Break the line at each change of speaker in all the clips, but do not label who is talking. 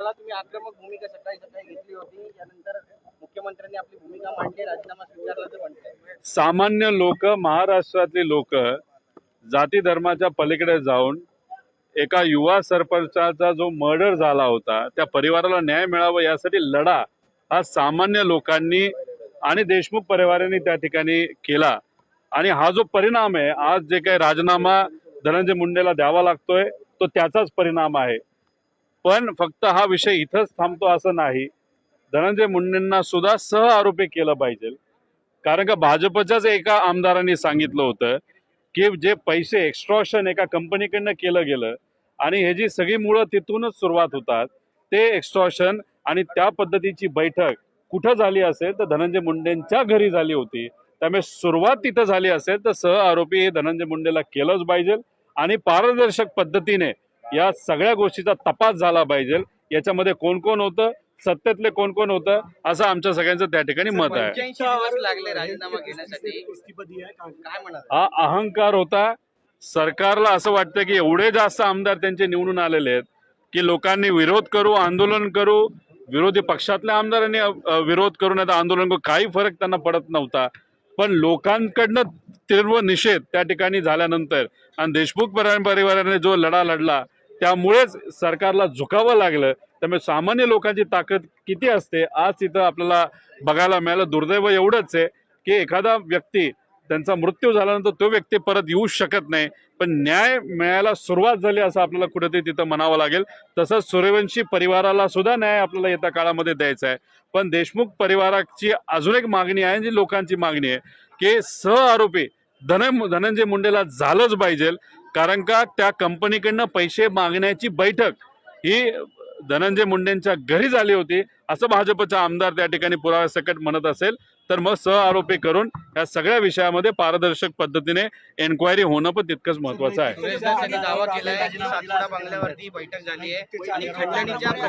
तुम्ही आक्रमक भूमिका सकाळी सकाळी घेतली होती. यानंतर मुख्यमंत्र्यांनी आपली भूमिका मांडली राजीनामा स्वीकारला तर
सामान्य लोक महाराष्ट्रातली लोक जाती धर्माच्या पलीकडे जाऊन एका युवा सरपंचाचा जो मर्डर झाला होता त्या परिवाराला न्याय मिळावा यासाठी लढा हा सामान्य लोकांनी आणि देशमुख परिवाराने त्या ठिकाणी केला. आणि हा जो परिणाम आहे आज जे काही राजीनामा धनंजय मुंडेला द्यावा लागतोय तो त्याचाच परिणाम आहे. पण फक्त हा विषय इथंच थांबतो असं नाही. धनंजय मुंडेंना सुद्धा सह आरोपी केलं पाहिजे. कारण का भाजपच्याच एका आमदारांनी सांगितलं होतं की जे पैसे एक्स्ट्रॉशन एका कंपनीकडनं केलं गेलं आणि हे जी सगळी मुळं तिथूनच सुरुवात होतात ते एक्स्ट्रॉशन आणि त्या पद्धतीची बैठक कुठं झाली असेल तर धनंजय मुंडेंच्या घरी झाली होती. त्यामुळे सुरुवात तिथं झाली असेल तर सह आरोपी हे धनंजय मुंडेला केलंच पाहिजे आणि पारदर्शक पद्धतीने या सगळ्या गोष्टीचा तपास झाला पाहिजे. याच्यामध्ये कोण कोण होतं? सत्तेतले कोण कोण होतं? असं आमच्या सगळ्यांचं त्या ठिकाणी मत आहे. हा अहंकार होता. सरकारला असं वाटतं की एवढे जास्त आमदार त्यांचे निवडून आलेले आहेत की लोकांनी विरोध करू आंदोलन करू. विरोधी पक्षातल्या आमदारांनी विरोध करू नाही तर आंदोलन करू. काही फरक त्यांना पडत नव्हता. पण लोकांकडनं तीव्र निषेध त्या ठिकाणी झाल्यानंतर आणि देशमुख परि- परिवाराने जो लढा लढला त्यामुळेच सरकारला झुकावं लागलं. त्यामुळे सामान्य लोकांची ताकद किती असते आज तिथं आपल्याला बघायला मिळालं दुर्दैव एवढंच आहे की एखादा व्यक्ती त्यांचा मृत्यू झाल्यानंतर तो व्यक्ती परत येऊ शकत नाही. पण न्याय मिळायला सुरुवात झाली असं आपल्याला कुठेतरी तिथं म्हणावं लागेल. तसंच सूर्यवंशी परिवाराला सुद्धा न्याय आपल्याला येत्या काळामध्ये द्यायचा आहे. पण देशमुख परिवाराची अजून एक मागणी आहे जी लोकांची मागणी आहे की सह आरोपी धन धनंजय मुंडेला झालंच पाहिजे. कारण का त्या कंपनीकडनं पैसे मागण्याची बैठक ही धनंजय मुंडेंच्या घरी झाली होती. असं भाजपचा आमदार त्या ठिकाणी पुराव्यासकट म्हणत असेल तर मग सह आरोपी करून या सगळ्या विषयामध्ये पारदर्शक पद्धतीने एन्क्वायरी होणं पण तितकंच महत्वाचं आहे.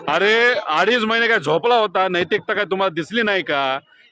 अरे अडीच महिने काय झोपला होता? नैतिकता काय तुम्हाला दिसली नाही का?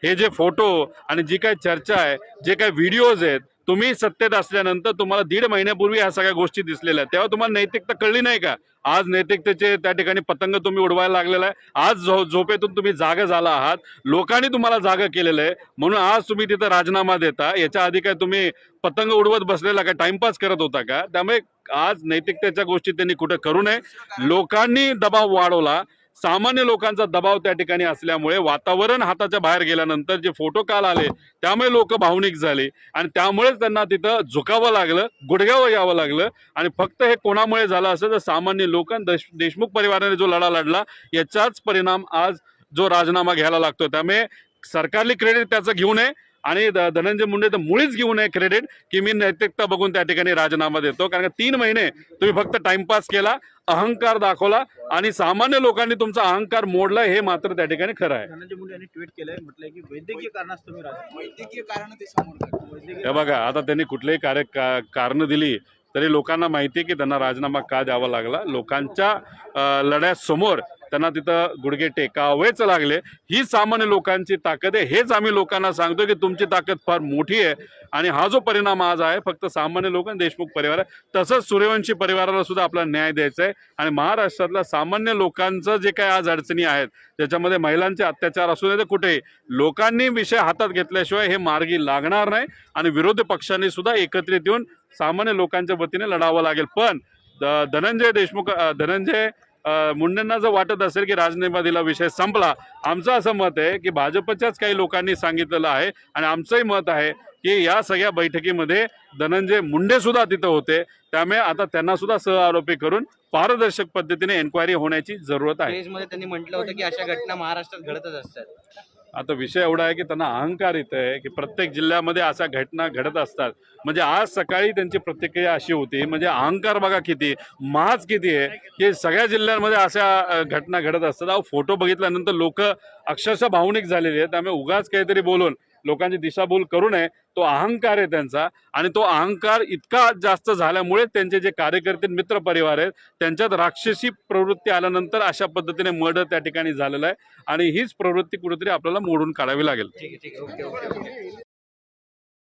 हे जे फोटो आणि जी काय चर्चा आहे जे काय व्हिडिओज आहेत तुम्ही सत्तेत असल्यानंतर तुम्हाला दीड महिन्यापूर्वी ह्या सगळ्या गोष्टी दिसलेल्या तेव्हा तुम्हाला नैतिकता कळली नाही का? आज नैतिकतेचे त्या ठिकाणी पतंग तुम्ही उडवायला लागलेला आहे. आज झो झोपेतून तुम्ही जागा झाला आहात. लोकांनी तुम्हाला जागा केलेलं आहे. म्हणून आज तुम्ही तिथं राजीनामा देता. याच्या आधी काय तुम्ही पतंग उडवत बसलेला का? टाइमपास करत होता का? त्यामुळे आज नैतिकतेच्या गोष्टी त्यांनी कुठं करू नये. लोकांनी दबाव वाढवला. सामान्य लोकांचा दबाव त्या ठिकाणी असल्यामुळे वातावरण हाताच्या बाहेर गेल्यानंतर जे फोटो काल आले त्यामुळे लोक भावनिक झाले आणि त्यामुळेच त्यांना तिथं झुकावं लागलं गुडघ्यावर यावं लागलं आणि फक्त हे कोणामुळे झालं असेल तर सामान्य लोक देशमुख परिवाराने जो लढा लढला याचाच परिणाम आज जो राजीनामा घ्यायला लागतो त्यामुळे सरकारली क्रेडिट त्याचं घेऊ नये आणि धनंजय मुंडे तर मुळीच घेऊ नये क्रेडिट की मी नैतिकता बघून त्या ठिकाणी राजीनामा देतो. कारण तीन महिने तुम्ही फक्त टाइमपास केला अहंकार दाखवला आणि सामान्य लोकांनी तुमचा अहंकार मोडला हे मात्र त्या ठिकाणी खरं आहे.
धनंजय मुंडे यांनी ट्विट केलंय म्हटलंय की वैद्यकीय कारणास्तव मी राजी
वैद्यकीय कारण ते समोर
वैद्यकीय
हे बघा आता त्यांनी कुठलेही कार्य का कारणं दिली तरी लोकांना माहिती आहे की त्यांना राजीनामा का द्यावा लागला? लोकांच्या लढ्यासमोर त्यांना तिथं गुडघे टेकावेच लागले. ही सामान्य लोकांची ताकद आहे. हेच आम्ही लोकांना सांगतो की तुमची ताकद फार मोठी आहे आणि हा जो परिणाम आज आहे फक्त सामान्य लोक देशमुख परिवार आहे. तसंच सूर्यवंशी परिवाराला सुद्धा आपला न्याय द्यायचा आहे आणि महाराष्ट्रातल्या सामान्य लोकांचं जे काही आज अडचणी आहेत त्याच्यामध्ये महिलांचे अत्याचार असू दे तर कुठेही लोकांनी विषय हातात घेतल्याशिवाय हे मार्गी लागणार नाही आणि विरोधी पक्षांनी सुद्धा एकत्रित येऊन सामान्य लोकांच्या वतीने लढावं लागेल. पण द- धनंजय देशमुख धनंजय मुंडेंना जर वाटत असेल की राजनिवादीला विषय संपला आमचं असं मत आहे की भाजपच्याच काही लोकांनी सांगितलेलं आहे आणि आमचंही मत आहे की या सगळ्या बैठकीमध्ये धनंजय मुंडे सुद्धा तिथं होते. त्यामुळे आता त्यांना सुद्धा सह आरोपी करून पारदर्शक पद्धतीने एन्क्वायरी होण्याची जरूरत आहे.
त्यांनी म्हटलं होतं की अशा घटना महाराष्ट्रात घडतच असतात.
आता विषय एवढा आहे की त्यांना अहंकार येत आहे की प्रत्येक जिल्ह्यामध्ये अशा घटना घडत असतात. म्हणजे आज सकाळी त्यांची प्रतिक्रिया अशी होती म्हणजे अहंकार बघा किती माच किती आहे की सगळ्या जिल्ह्यांमध्ये अशा घटना घडत असतात. अहो फोटो बघितल्यानंतर लोक अक्षरशः भावनिक झालेले आहेत. त्यामुळे उगाच काहीतरी बोलून लोकांची दिशाभूल करू नये तो अहंकार आहे त्यांचा. आणि तो अहंकार इतका जास्त झाल्यामुळे त्यांचे जे कार्यकर्ते मित्र परिवार आहेत त्यांच्यात राक्षसी प्रवृत्ती आल्यानंतर अशा पद्धतीने मर्डर त्या ठिकाणी झालेला आहे. आणि हीच प्रवृत्ती कुठेतरी आपल्याला मोडून काढावी लागेल.